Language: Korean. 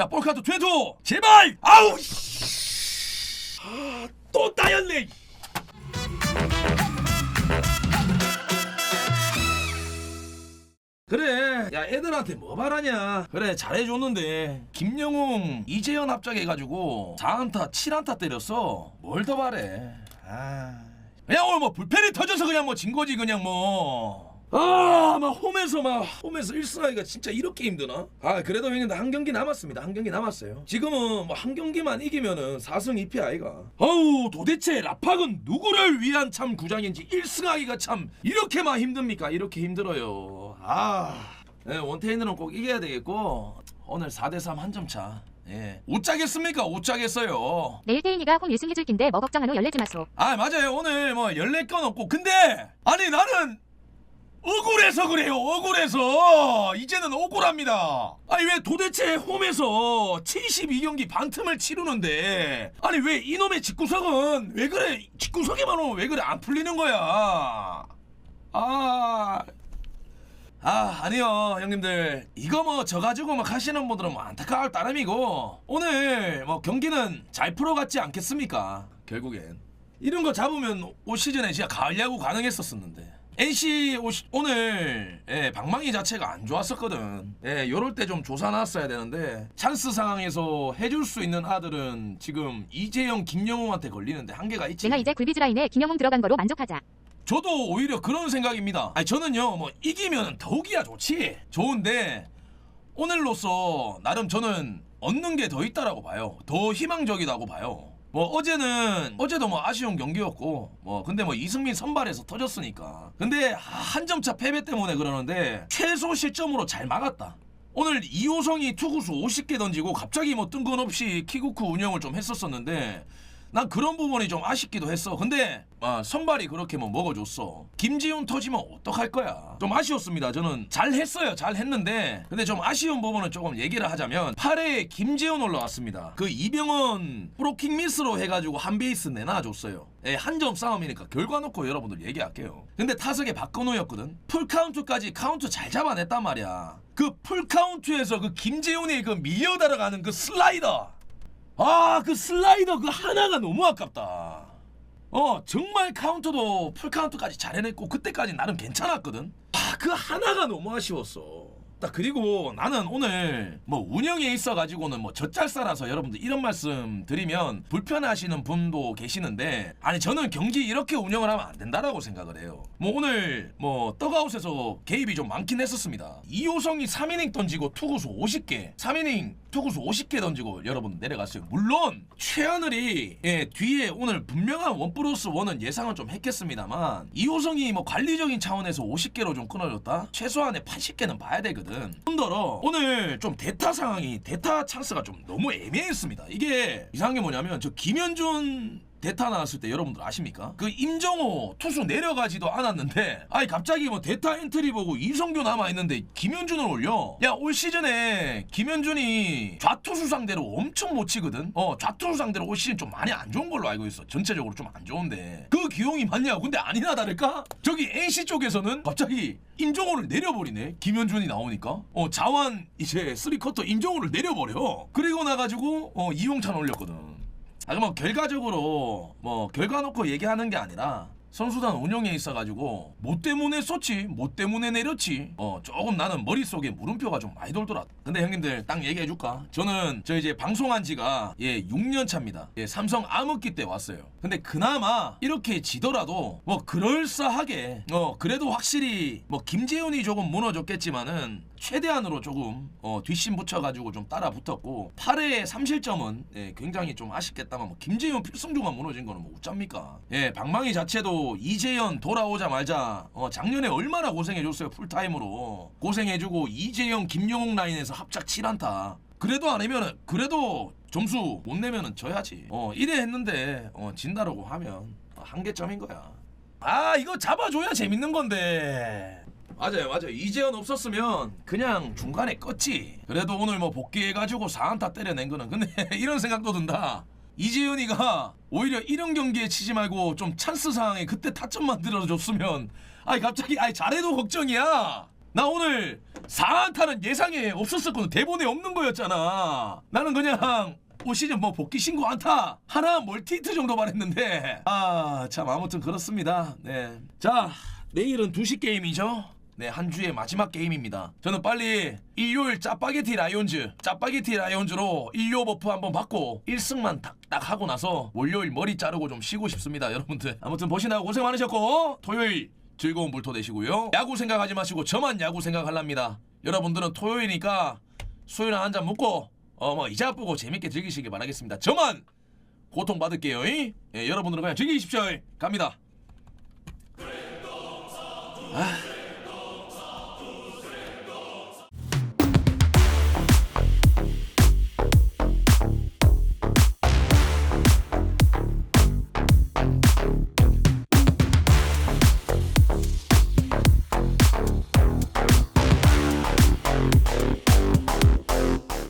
자 볼카운트 22 제발! 아우 씨. 아, 또 따였네! 그래 야 애들한테 뭐 바라냐? 그래 잘해줬는데. 김영웅 이재현 합작해가지고 4안타 7안타 때렸어. 뭘 더 바래 아. 그냥 오늘 뭐 불펜이 터져서 그냥 뭐 진 거지 그냥 뭐 아, 막 홈에서 막 홈에서 1승하기가 진짜 이렇게 힘드나? 아, 그래도 형님들 한 경기 남았습니다. 한 경기 남았어요. 지금은 뭐 한 경기만 이기면은 4승 2패 아이가. 어우, 도대체 라팍은 누구를 위한 참 구장인지 1승하기가 참 이렇게만 힘듭니까? 이렇게 힘들어요. 아, 네, 원태인으로는 꼭 이겨야 되겠고 오늘 4대3 한 점 차. 예. 오짜겠습니까? 오짜겠어요. 내일 태인이가 홈 1승 해줄 낀데 뭐 걱정하노 열내지 마소. 아 맞아요 오늘 뭐 연례 건 없고 근데 아니 나는 억울해서 그래요 억울해서. 이제는 억울합니다. 아니 왜 도대체 홈에서 72경기 반틈을 치르는데? 아니 왜 이놈의 집구석은 왜 그래? 집구석에만 오면 왜 그래? 안 풀리는 거야. 아 아 아니요 형님들. 이거 뭐 져가지고 막 하시는 분들은 뭐 안타까울 따름이고. 오늘 뭐 경기는 잘 풀어갔지 않겠습니까? 결국엔. 이런 거 잡으면 올 시즌에 진짜 가을 야구 가능했었었는데 NC 올 시- 오늘 예, 방망이 자체가 안 좋았었거든 예, 요럴 때 좀 조사 놨어야 되는데 찬스 상황에서 해줄 수 있는 아들은 지금 이재영 김영웅한테 걸리는데 한계가 있지 내가 이제 굴비즈 라인에 김영웅 들어간 거로 만족하자. 저도 오히려 그런 생각입니다. 아니 저는요 뭐 이기면 더욱이야 좋지. 좋은데 오늘로서 나름 저는 얻는 게 더 있다라고 봐요. 더 희망적이다고 봐요. 뭐 어제는 어제도 뭐 아쉬운 경기였고 뭐 근데 뭐 이승민 선발에서 터졌으니까 근데 한 점차 패배 때문에 그러는데 최소 실점으로 잘 막았다. 오늘 이호성이 투구수 50개 던지고 갑자기 뭐 뜬금없이 키구쿠 운영을 좀 했었었는데 난 그런 부분이 좀 아쉽기도 했어. 근데 아, 선발이 그렇게 뭐 먹어줬어. 김지훈 터지면 어떡할 거야. 좀 아쉬웠습니다. 저는 잘 했어요. 잘 했는데 근데 좀 아쉬운 부분은 조금 얘기를 하자면 8회에 김재훈 올라왔습니다. 그 이병헌 프로킹 미스로 해가지고 한 베이스 내놔줬어요. 예, 한점 싸움이니까 결과 놓고 여러분들 얘기할게요. 근데 타석에 박건호였거든. 풀 카운트까지 카운트 잘 잡아냈단 말이야. 그 풀 카운트에서 그 김재훈이 그 밀려 들어가는 그 슬라이더. 아, 그 슬라이더 그 하나가 너무 아깝다. 어, 정말 카운터도 풀 카운트까지 잘 해냈고 그때까지 나름 괜찮았거든. 아, 그 하나가 너무 아쉬웠어. 딱 그리고 나는 오늘 뭐 운영에 있어 가지고는 뭐 젖잘싸라서 여러분들 이런 말씀 드리면 불편하시는 분도 계시는데 아니 저는 경기 이렇게 운영을 하면 안 된다라고 생각을 해요. 뭐 오늘 뭐 떡아웃에서 개입이 좀 많긴 했었습니다. 이호성이 3이닝 던지고 투구수 50개, 3이닝 투구수 50개 던지고 여러분 내려갔어요. 물론 최하늘이 예, 뒤에 오늘 분명한 원 플러스 원은 예상은 좀 했겠습니다만 이호성이 뭐 관리적인 차원에서 50개로 좀 끊어줬다. 최소한의 80개는 봐야 되거든. 혼더러 오늘 좀 대타 상황이 대타 찬스가 좀 너무 애매했습니다. 이게 이상한 게 뭐냐면 저 김현준 대타 나왔을 때 여러분들 아십니까? 그 임정호 투수 내려가지도 않았는데 아니 갑자기 뭐 대타 엔트리 보고 이성규 남아 있는데 김현준을 올려? 야 올 시즌에 김현준이 좌투수 상대로 엄청 못 치거든? 어 좌투수 상대로 올 시즌 좀 많이 안 좋은 걸로 알고 있어. 전체적으로 좀 안 좋은데. 그 기용이 맞냐고? 근데 아니나 다를까? 저기 NC 쪽에서는 갑자기 임정호를 내려버리네. 김현준이 나오니까. 어 자완 이제 쓰리커터 임정호를 내려버려. 그리고 나가지고 어 이용찬 올렸거든 아, 그뭐 결과적으로 뭐 결과 놓고 얘기하는 게 아니라 선수단 운영에 있어가지고 뭐 때문에 썼지 뭐 때문에 내렸지 어 조금 나는 머릿속에 물음표가 좀 많이 돌더라. 근데 형님들 딱 얘기해줄까? 저는 저 이제 방송한 지가 예 6년 차입니다. 예 삼성 암흑기 때 왔어요. 근데 그나마 이렇게 지더라도 뭐 그럴싸하게 어 그래도 확실히 뭐 김재훈이 조금 무너졌겠지만은 최대한으로 조금 어, 뒷심 붙여가지고 좀 따라 붙었고 8회에 3실점은 예, 굉장히 좀 아쉽겠다만 뭐 김재현 필승조가 무너진 거는 뭐 어쩝니까? 예 방망이 자체도 이재현 돌아오자마자 어, 작년에 얼마나 고생해줬어요 풀타임으로. 고생해주고 이재현 김영웅 라인에서 합작 7안타. 그래도 아니면은 그래도 점수 못 내면은 져야지. 어 이래 했는데 어 진다라고 하면 어, 한계점인 거야. 아 이거 잡아줘야 재밌는 건데 맞아요 맞아요. 이재현 없었으면 그냥 중간에 껐지. 그래도 오늘 뭐 복귀해가지고 4안타 때려낸 거는 근데 이런 생각도 든다. 이재현이가 오히려 이런 경기에 치지 말고 좀 찬스 상황에 그때 타점 만들어줬으면 아니 갑자기 아니 잘해도 걱정이야. 나 오늘 4안타는 예상에 없었었거든 대본에 없는 거였잖아. 나는 그냥 올 시즌 뭐 복귀 신고 안타 하나 멀티히트 정도만 했는데. 아 참 아무튼 그렇습니다. 네자 내일은 2시 게임이죠 네 한 주의 마지막 게임입니다. 저는 빨리 일요일 짜파게티 라이온즈 짜파게티 라이온즈로 일요 버프 한번 받고 1승만 딱, 딱 하고 나서 월요일 머리 자르고 좀 쉬고 싶습니다 여러분들. 아무튼 보시느라 고생 많으셨고 토요일 즐거운 불토 되시고요. 야구 생각하지 마시고 저만 야구 생각할랍니다. 여러분들은 토요일이니까 수요일에 한잔 먹고 어뭐 이자 보고 재밌게 즐기시길 바라겠습니다. 저만 고통 받을게요 이? 예, 여러분들은 그냥 즐기십시오 이. 갑니다. 아